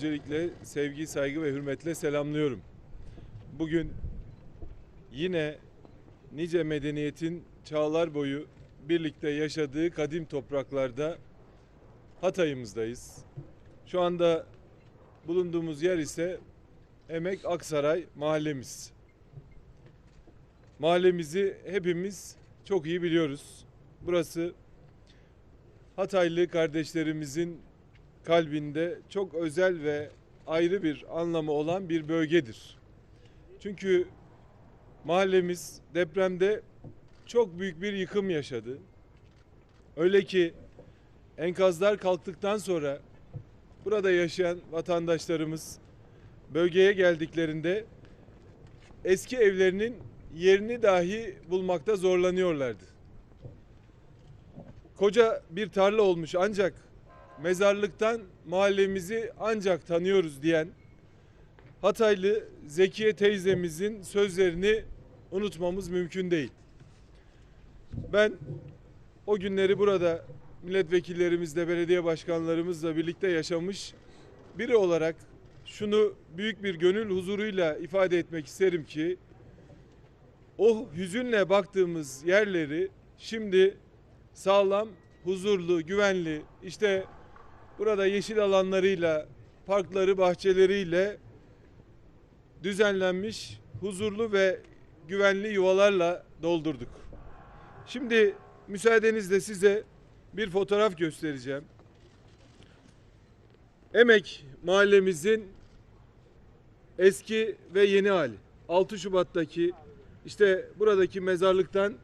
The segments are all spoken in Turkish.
öncelikle sevgi, saygı ve hürmetle selamlıyorum. Bugün yine nice medeniyetin çağlar boyu birlikte yaşadığı kadim topraklarda Hatay'ımızdayız. Şu anda bulunduğumuz yer ise Emek Aksaray mahallemiz. Mahallemizi hepimiz çok iyi biliyoruz. Burası Hataylı kardeşlerimizin kalbinde çok özel ve ayrı bir anlamı olan bir bölgedir. Çünkü mahallemiz depremde çok büyük bir yıkım yaşadı. Öyle ki enkazlar kalktıktan sonra burada yaşayan vatandaşlarımız bölgeye geldiklerinde eski evlerinin yerini dahi bulmakta zorlanıyorlardı. Koca bir tarla olmuş ancak mezarlıktan mahallemizi ancak tanıyoruz diyen Hataylı Zekiye teyzemizin sözlerini unutmamız mümkün değil. Ben o günleri burada milletvekillerimizle, belediye başkanlarımızla birlikte yaşamış biri olarak şunu büyük bir gönül huzuruyla ifade etmek isterim ki o hüzünle baktığımız yerleri şimdi sağlam, huzurlu, güvenli işte burada yeşil alanlarıyla, parkları, bahçeleriyle düzenlenmiş huzurlu ve güvenli yuvalarla doldurduk. Şimdi müsaadenizle size bir fotoğraf göstereceğim. Emek mahallemizin eski ve yeni hali. 6 Şubat'taki işte buradaki mezarlıktan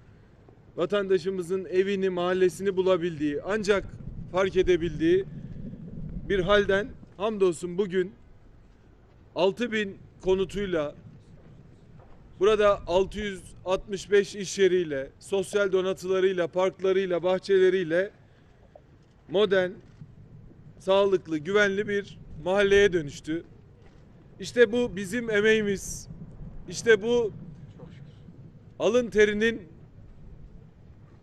vatandaşımızın evini, mahallesini bulabildiği, ancak fark edebildiği bir halden hamdolsun bugün 6000 konutuyla burada 665 iş yeriyle, sosyal donatılarıyla, parklarıyla, bahçeleriyle modern, sağlıklı, güvenli bir mahalleye dönüştü. İşte bu bizim emeğimiz. İşte bu alın terinin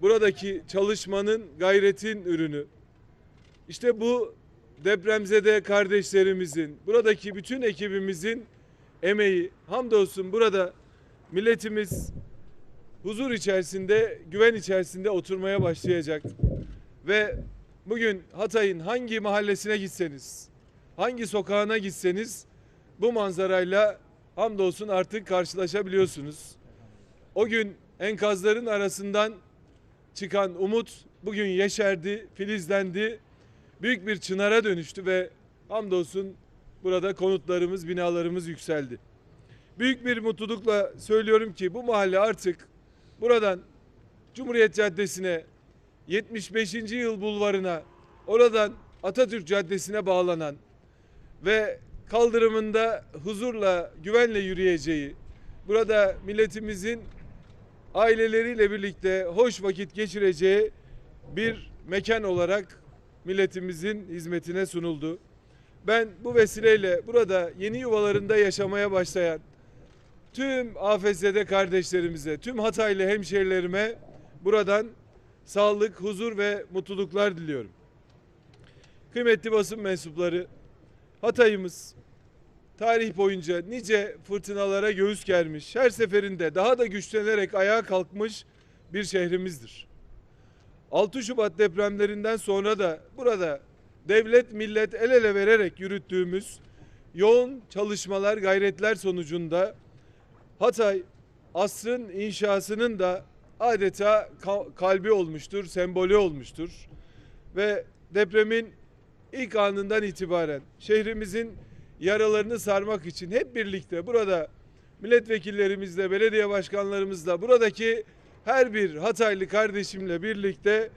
buradaki çalışmanın, gayretin ürünü. İşte bu depremzede kardeşlerimizin, buradaki bütün ekibimizin emeği. Hamdolsun burada milletimiz huzur içerisinde, güven içerisinde oturmaya başlayacak. Ve bugün Hatay'ın hangi mahallesine gitseniz, hangi sokağına gitseniz bu manzarayla hamdolsun artık karşılaşabiliyorsunuz. O gün enkazların arasından çıkan umut bugün yeşerdi, filizlendi. Büyük bir çınara dönüştü ve hamdolsun burada konutlarımız, binalarımız yükseldi. Büyük bir mutlulukla söylüyorum ki bu mahalle artık buradan Cumhuriyet Caddesi'ne 75. yıl bulvarına oradan Atatürk Caddesi'ne bağlanan ve kaldırımında huzurla, güvenle yürüyeceği, burada milletimizin aileleriyle birlikte hoş vakit geçireceği bir mekan olarak milletimizin hizmetine sunuldu. Ben bu vesileyle burada yeni yuvalarında yaşamaya başlayan tüm AFS'de kardeşlerimize, tüm Hataylı hemşerilerime buradan sağlık, huzur ve mutluluklar diliyorum. Kıymetli basın mensupları, Hatay'ımız tarih boyunca nice fırtınalara göğüs germiş, her seferinde daha da güçlenerek ayağa kalkmış bir şehrimizdir. 6 Şubat depremlerinden sonra da burada devlet millet el ele vererek yürüttüğümüz yoğun çalışmalar, gayretler sonucunda Hatay asrın inşasının da adeta ka- kalbi olmuştur, sembolü olmuştur. Ve depremin ilk anından itibaren şehrimizin yaralarını sarmak için hep birlikte burada milletvekillerimizle, belediye başkanlarımızla, buradaki her bir Hataylı kardeşimle birlikte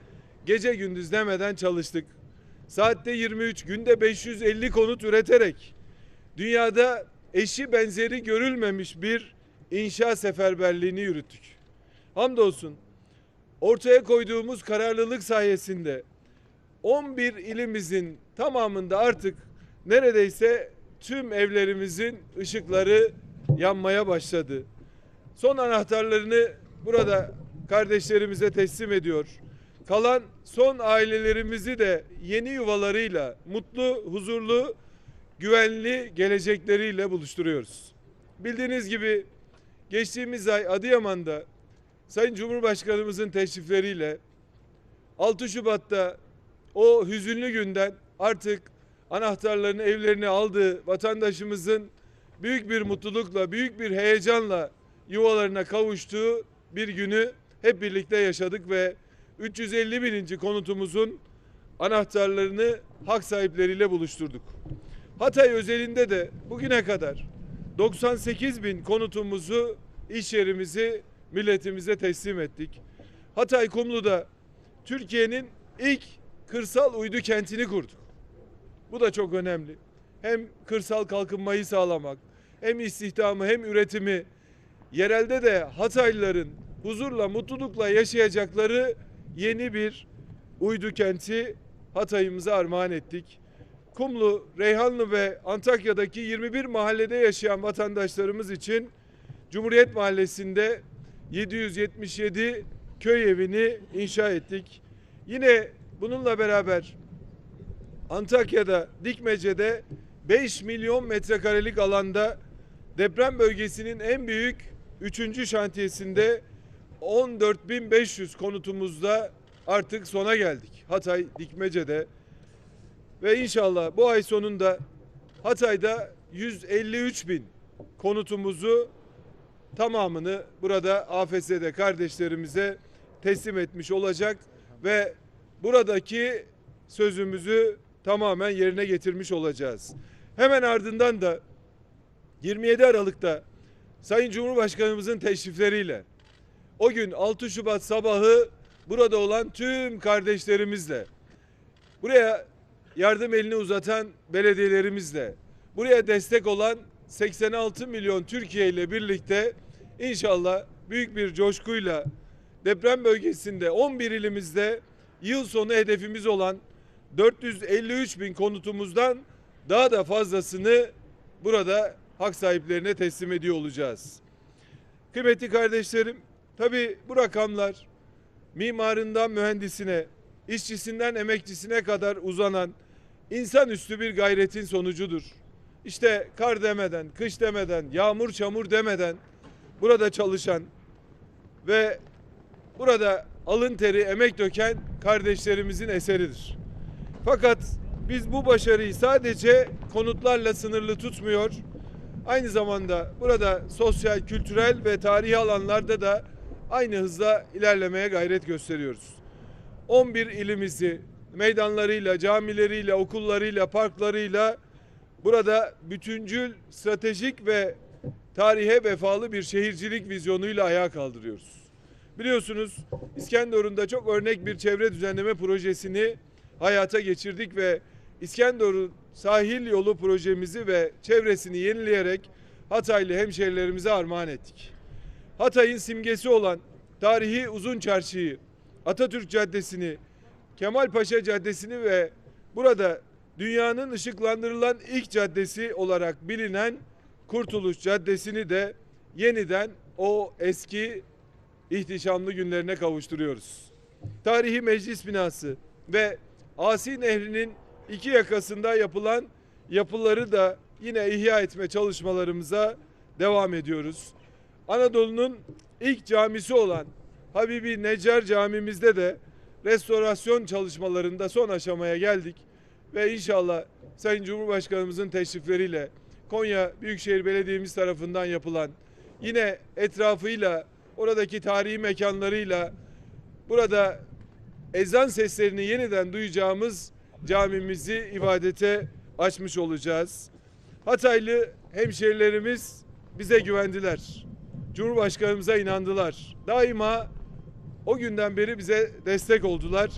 gece gündüz demeden çalıştık. Saatte 23 günde 550 konut üreterek dünyada eşi benzeri görülmemiş bir inşa seferberliğini yürüttük. Hamdolsun ortaya koyduğumuz kararlılık sayesinde 11 ilimizin tamamında artık neredeyse tüm evlerimizin ışıkları yanmaya başladı. Son anahtarlarını burada kardeşlerimize teslim ediyor. Kalan son ailelerimizi de yeni yuvalarıyla mutlu, huzurlu, güvenli gelecekleriyle buluşturuyoruz. Bildiğiniz gibi geçtiğimiz ay Adıyaman'da Sayın Cumhurbaşkanımızın teşrifleriyle 6 Şubat'ta o hüzünlü günden artık anahtarlarını evlerine aldığı vatandaşımızın büyük bir mutlulukla, büyük bir heyecanla yuvalarına kavuştuğu bir günü hep birlikte yaşadık ve 350 bininci konutumuzun anahtarlarını hak sahipleriyle buluşturduk. Hatay özelinde de bugüne kadar 98 bin konutumuzu, iş yerimizi milletimize teslim ettik. Hatay Kumlu'da Türkiye'nin ilk kırsal uydu kentini kurduk. Bu da çok önemli. Hem kırsal kalkınmayı sağlamak, hem istihdamı hem üretimi yerelde de Hataylıların huzurla, mutlulukla yaşayacakları yeni bir uydu kenti Hatay'ımıza armağan ettik. Kumlu, Reyhanlı ve Antakya'daki 21 mahallede yaşayan vatandaşlarımız için Cumhuriyet Mahallesi'nde 777 köy evini inşa ettik. Yine bununla beraber Antakya'da, Dikmece'de 5 milyon metrekarelik alanda deprem bölgesinin en büyük 3. şantiyesinde 14.500 konutumuzda artık sona geldik. Hatay Dikmece'de ve inşallah bu ay sonunda Hatay'da 153 bin konutumuzu tamamını burada AFS'de kardeşlerimize teslim etmiş olacak ve buradaki sözümüzü tamamen yerine getirmiş olacağız. Hemen ardından da 27 Aralık'ta Sayın Cumhurbaşkanımızın teşrifleriyle. O gün 6 Şubat sabahı burada olan tüm kardeşlerimizle buraya yardım elini uzatan belediyelerimizle buraya destek olan 86 milyon Türkiye ile birlikte inşallah büyük bir coşkuyla deprem bölgesinde 11 ilimizde yıl sonu hedefimiz olan 453 bin konutumuzdan daha da fazlasını burada hak sahiplerine teslim ediyor olacağız. Kıymetli kardeşlerim, tabi bu rakamlar mimarından mühendisine, işçisinden emekçisine kadar uzanan insanüstü bir gayretin sonucudur. İşte kar demeden, kış demeden, yağmur çamur demeden burada çalışan ve burada alın teri, emek döken kardeşlerimizin eseridir. Fakat biz bu başarıyı sadece konutlarla sınırlı tutmuyor. Aynı zamanda burada sosyal, kültürel ve tarihi alanlarda da aynı hızla ilerlemeye gayret gösteriyoruz. 11 ilimizi meydanlarıyla, camileriyle, okullarıyla, parklarıyla burada bütüncül, stratejik ve tarihe vefalı bir şehircilik vizyonuyla ayağa kaldırıyoruz. Biliyorsunuz İskenderun'da çok örnek bir çevre düzenleme projesini hayata geçirdik ve İskenderun sahil yolu projemizi ve çevresini yenileyerek Hataylı hemşehrilerimize armağan ettik. Hatay'ın simgesi olan tarihi Uzun Çarşı'yı, Atatürk Caddesi'ni, Kemalpaşa Caddesi'ni ve burada dünyanın ışıklandırılan ilk caddesi olarak bilinen Kurtuluş Caddesi'ni de yeniden o eski ihtişamlı günlerine kavuşturuyoruz. Tarihi meclis binası ve Asi Nehri'nin iki yakasında yapılan yapıları da yine ihya etme çalışmalarımıza devam ediyoruz. Anadolu'nun ilk camisi olan Habibi Necar camimizde de restorasyon çalışmalarında son aşamaya geldik ve inşallah Sayın Cumhurbaşkanımızın teşrifleriyle Konya Büyükşehir Belediye'miz tarafından yapılan yine etrafıyla oradaki tarihi mekanlarıyla burada ezan seslerini yeniden duyacağımız camimizi ibadete açmış olacağız. Hataylı hemşerilerimiz bize güvendiler. Cumhurbaşkanımıza inandılar. Daima o günden beri bize destek oldular.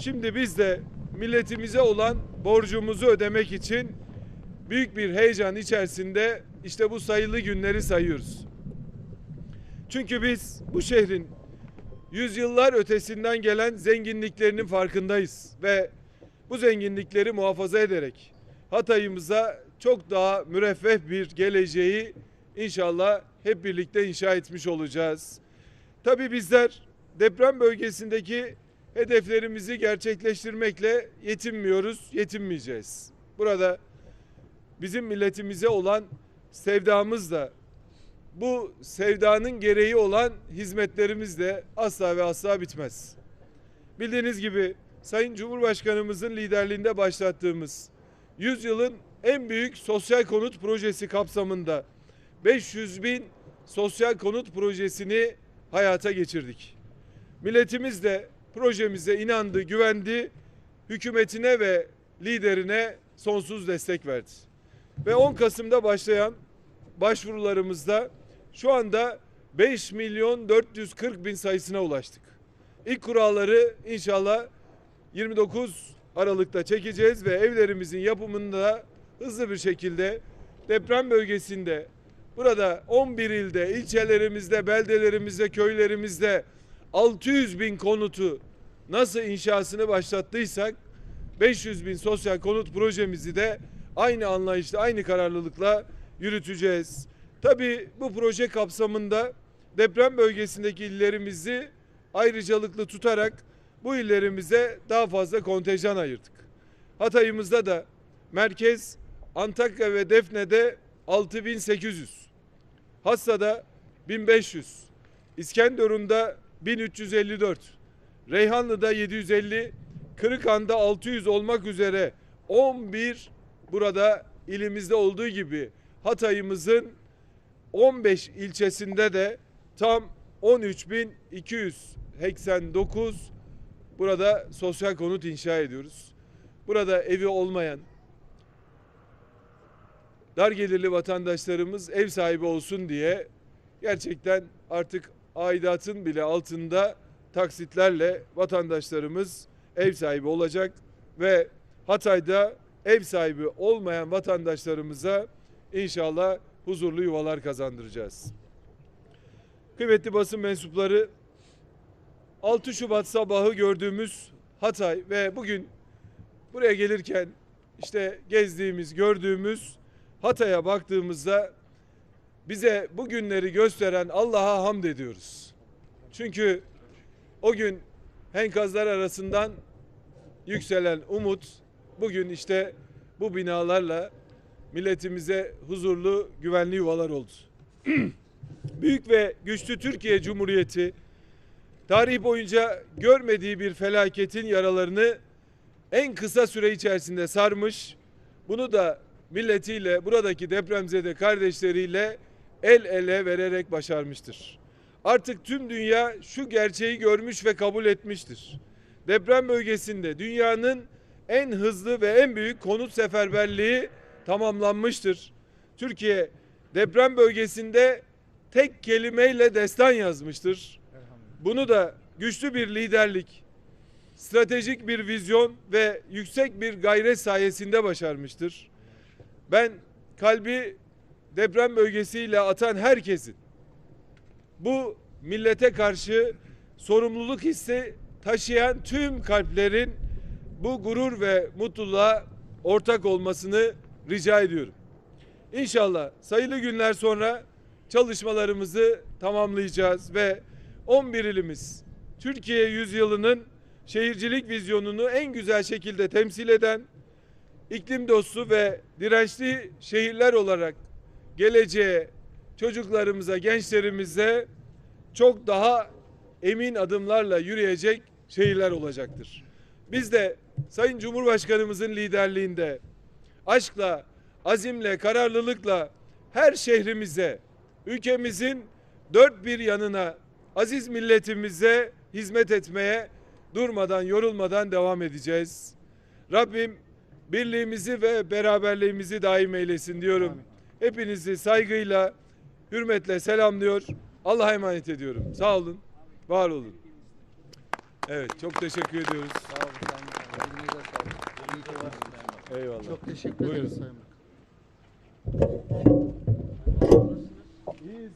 Şimdi biz de milletimize olan borcumuzu ödemek için büyük bir heyecan içerisinde işte bu sayılı günleri sayıyoruz. Çünkü biz bu şehrin yüzyıllar ötesinden gelen zenginliklerinin farkındayız ve bu zenginlikleri muhafaza ederek Hatay'ımıza çok daha müreffeh bir geleceği inşallah hep birlikte inşa etmiş olacağız. Tabii bizler deprem bölgesindeki hedeflerimizi gerçekleştirmekle yetinmiyoruz, yetinmeyeceğiz. Burada bizim milletimize olan sevdamız da bu sevdanın gereği olan hizmetlerimiz de asla ve asla bitmez. Bildiğiniz gibi Sayın Cumhurbaşkanımızın liderliğinde başlattığımız 100 yılın en büyük sosyal konut projesi kapsamında 500 bin sosyal konut projesini hayata geçirdik. Milletimiz de projemize inandı, güvendi, hükümetine ve liderine sonsuz destek verdi. Ve 10 Kasım'da başlayan başvurularımızda şu anda 5 milyon 440 bin sayısına ulaştık. İlk kuralları inşallah 29 Aralık'ta çekeceğiz ve evlerimizin yapımında hızlı bir şekilde deprem bölgesinde burada 11 ilde, ilçelerimizde, beldelerimizde, köylerimizde 600 bin konutu nasıl inşasını başlattıysak 500 bin sosyal konut projemizi de aynı anlayışla, aynı kararlılıkla yürüteceğiz. Tabii bu proje kapsamında deprem bölgesindeki illerimizi ayrıcalıklı tutarak bu illerimize daha fazla kontenjan ayırdık. Hatay'ımızda da merkez Antakya ve Defne'de 6800, Hassa'da 1500, İskenderun'da 1354, Reyhanlı'da 750, Kırıkhan'da 600 olmak üzere 11 burada ilimizde olduğu gibi Hatay'ımızın 15 ilçesinde de tam 13.289 burada sosyal konut inşa ediyoruz. Burada evi olmayan dar gelirli vatandaşlarımız ev sahibi olsun diye gerçekten artık aidatın bile altında taksitlerle vatandaşlarımız ev sahibi olacak ve Hatay'da ev sahibi olmayan vatandaşlarımıza inşallah huzurlu yuvalar kazandıracağız. Kıymetli basın mensupları 6 Şubat sabahı gördüğümüz Hatay ve bugün buraya gelirken işte gezdiğimiz, gördüğümüz Hatay'a baktığımızda bize bu günleri gösteren Allah'a hamd ediyoruz. Çünkü o gün enkazlar arasından yükselen umut bugün işte bu binalarla milletimize huzurlu, güvenli yuvalar oldu. Büyük ve güçlü Türkiye Cumhuriyeti tarih boyunca görmediği bir felaketin yaralarını en kısa süre içerisinde sarmış. Bunu da milletiyle, buradaki depremzede kardeşleriyle el ele vererek başarmıştır. Artık tüm dünya şu gerçeği görmüş ve kabul etmiştir. Deprem bölgesinde dünyanın en hızlı ve en büyük konut seferberliği tamamlanmıştır. Türkiye deprem bölgesinde tek kelimeyle destan yazmıştır. Bunu da güçlü bir liderlik, stratejik bir vizyon ve yüksek bir gayret sayesinde başarmıştır. Ben kalbi deprem bölgesiyle atan herkesin bu millete karşı sorumluluk hissi taşıyan tüm kalplerin bu gurur ve mutluluğa ortak olmasını rica ediyorum. İnşallah sayılı günler sonra çalışmalarımızı tamamlayacağız ve 11 ilimiz Türkiye yüzyılının şehircilik vizyonunu en güzel şekilde temsil eden iklim dostu ve dirençli şehirler olarak geleceğe çocuklarımıza, gençlerimize çok daha emin adımlarla yürüyecek şehirler olacaktır. Biz de Sayın Cumhurbaşkanımızın liderliğinde aşkla, azimle, kararlılıkla her şehrimize, ülkemizin dört bir yanına, aziz milletimize hizmet etmeye durmadan, yorulmadan devam edeceğiz. Rabbim birliğimizi ve beraberliğimizi daim eylesin diyorum. Amin. Hepinizi saygıyla, hürmetle selamlıyor. Allah'a emanet ediyorum. Sağ olun, var olun. Evet, çok teşekkür ediyoruz. Sağ olun. Eyvallah. Çok teşekkür ederim Sayın Bakan. İyiyiz.